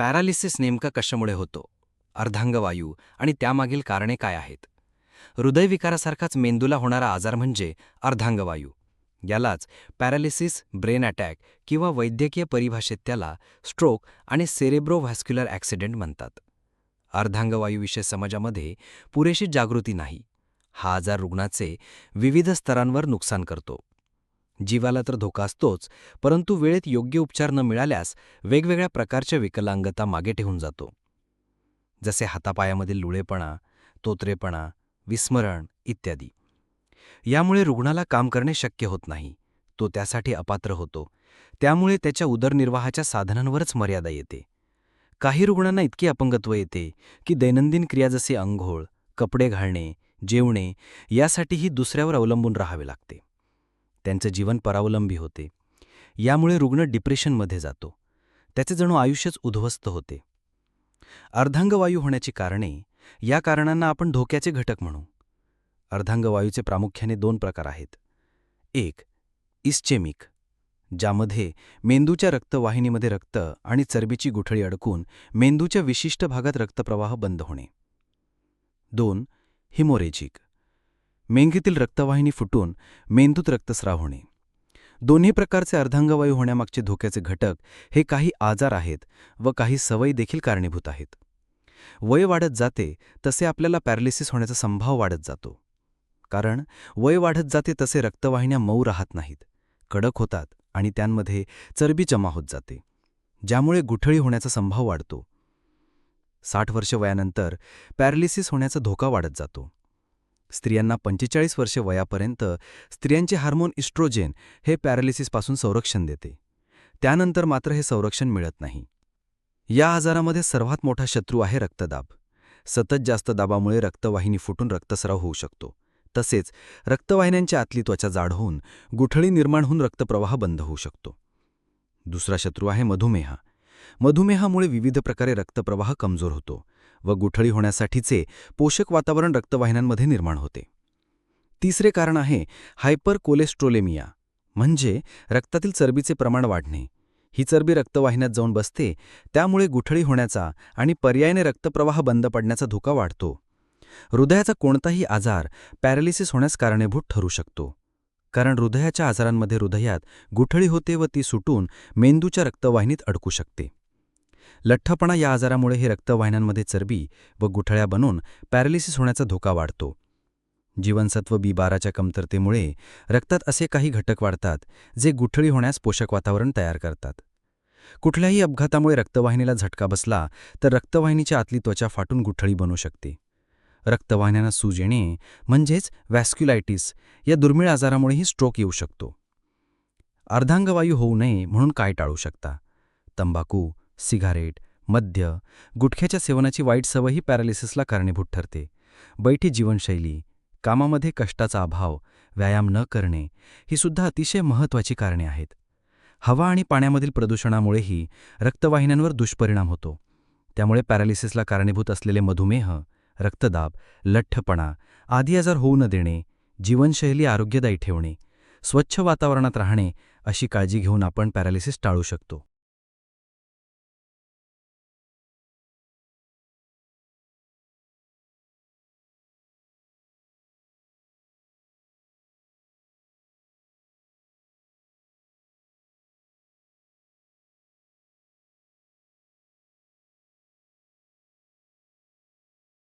Paralysis नेमका कशामुळे होतो? अर्धांगवायू आणि त्यामागील कारणे काय आहेत? हृदयविकारासारखाच मेंदूला होणारा आजार म्हणजे अर्धांगवायू. यालाच पॅरालिसिस ब्रेन अटॅक किंवा वैद्यकीय परिभाषेत त्याला स्ट्रोक आणि सेरेब्रोव्हॅस्क्युलर ॲक्सिडेंट म्हणतात. अर्धांगवायूविषयी समाजामध्ये पुरेशी जागृती नाही. हा आजार रुग्णाचे विविध स्तरांवर नुकसान करतो. जीवाला तर धोका असतोच परंतु वेळेत योग्य उपचार न मिळाल्यास वेगवेगळ्या प्रकारच्या विकलांगता मागे ठेवून जातो. जसे हातापायामधील लुळेपणा तोत्रेपणा विस्मरण इत्यादी. यामुळे रुग्णाला काम करणे शक्य होत नाही. तो त्यासाठी अपात्र होतो. त्यामुळे त्याच्या उदरनिर्वाहाच्या साधनांवरच मर्यादा येते. काही रुग्णांना इतके अपंगत्व येते की दैनंदिन क्रिया जसे अंघोळ कपडे घालणे जेवणे यासाठीही दुसऱ्यावर अवलंबून राहावे लागते. त्यांचं जीवन परावलंबी होते. यामुळे रुग्ण डिप्रेशनमध्ये जातो. त्याचे जणू आयुष्यच उद्ध्वस्त होते. अर्धांगवायू होण्याची कारणे या कारणांना आपण धोक्याचे घटक म्हणू. अर्धांगवायूचे प्रामुख्याने दोन प्रकार आहेत. एक इस्चेमिक ज्यामध्ये मेंदूच्या रक्तवाहिनीमध्ये रक्त आणि चरबीची गुठळी अडकून मेंदूच्या विशिष्ट भागात रक्तप्रवाह बंद होणे. दोन हिमोरेजिक मेंघेतील रक्तवाहिनी फुटून मेंदूत रक्तस्राव होणे दोन्ही प्रकारचे अर्धांगवायू होण्यामागचे धोक्याचे घटक हे काही आजार आहेत व काही सवयी देखील कारणीभूत आहेत. वय वाढत जाते तसे आपल्याला पॅरालिसिस होण्याचा संभाव वाढत जातो. कारण वय वाढत जाते तसे रक्तवाहिन्या मऊ राहत नाहीत कडक होतात आणि त्यांमध्ये चरबी जमा होत जाते ज्यामुळे गुठळी होण्याचा संभाव वाढतो. साठ वर्ष वयानंतर पॅरालिसिस होण्याचा धोका वाढत जातो. स्त्रियांना पंचेचाळीस वर्ष वयापर्यंत स्त्रियांचे हार्मोन इस्ट्रोजेन हे पॅरालिसिसपासून संरक्षण देते. त्यानंतर मात्र हे संरक्षण मिळत नाही. या आजारामध्ये सर्वात मोठा शत्रू आहे रक्तदाब. सतत जास्त दाबामुळे रक्तवाहिनी फुटून रक्तस्राव होऊ शकतो. तसेच रक्तवाहिन्यांच्या आतली त्वचा जाड होऊन गुठळी निर्माण होऊन रक्तप्रवाह बंद होऊ शकतो. दुसरा शत्रू आहे मधुमेह. मधुमेहामुळे विविध प्रकारे रक्तप्रवाह कमजोर होतो. व गुठळी होण्यासाठीचे पोषक वातावरण रक्तवाहिन्यांमध्ये निर्माण होते. तिसरे कारण आहे हायपर कोलेस्ट्रोलेमिया म्हणजे रक्तातील चरबीचे प्रमाण वाढणे. ही चरबी रक्तवाहिन्यात जाऊन बसते त्यामुळे गुठळी होण्याचा आणि पर्यायाने रक्तप्रवाह बंद पडण्याचा धोका वाढतो. हृदयाचा कोणताही आजार पॅरालिसिस होण्यास कारणीभूत ठरू शकतो. कारण हृदयाच्या आजारांमध्ये हृदयात गुठळी होते व ती सुटून मेंदूच्या रक्तवाहिनीत अडकू शकते. लठ्ठपणा या आजारामुळे हे रक्तवाहिन्यांमध्ये चरबी व गुठळ्या बनून पॅरालिसिस होण्याचा धोका वाढतो. जीवनसत्व बी बाराच्या कमतरतेमुळे रक्तात असे काही घटक वाढतात जे गुठळी होण्यास पोषक वातावरण तयार करतात. कुठल्याही अपघातामुळे रक्तवाहिनीला झटका बसला तर रक्तवाहिनीच्या आतली त्वचा फाटून गुठळी बनू शकते. रक्तवाहिन्यांना सूज येणे म्हणजेच व्हॅस्क्युलायटिस या दुर्मिळ आजारामुळेही स्ट्रोक येऊ शकतो. अर्धांगवायू होऊ नये म्हणून काय टाळू शकता? तंबाखू सिगारेट मद्य गुटख्याच्या सेवनाची वाईट सवयही पॅरालिसिसला कारणीभूत ठरते. बैठी जीवनशैली कामामध्ये कष्टाचा अभाव व्यायाम न करणे ही सुद्धा अतिशय महत्त्वाची कारणे आहेत. हवा आणि पाण्यामधील प्रदूषणामुळेही रक्तवाहिन्यांवर दुष्परिणाम होतो. त्यामुळे पॅरालिसिसला कारणीभूत असलेले मधुमेह रक्तदाब लठ्ठपणा आदी आजार होऊ न देणे जीवनशैली आरोग्यदायी ठेवणे स्वच्छ वातावरणात राहणे अशी काळजी घेऊन आपण पॅरालिसिस टाळू शकतो.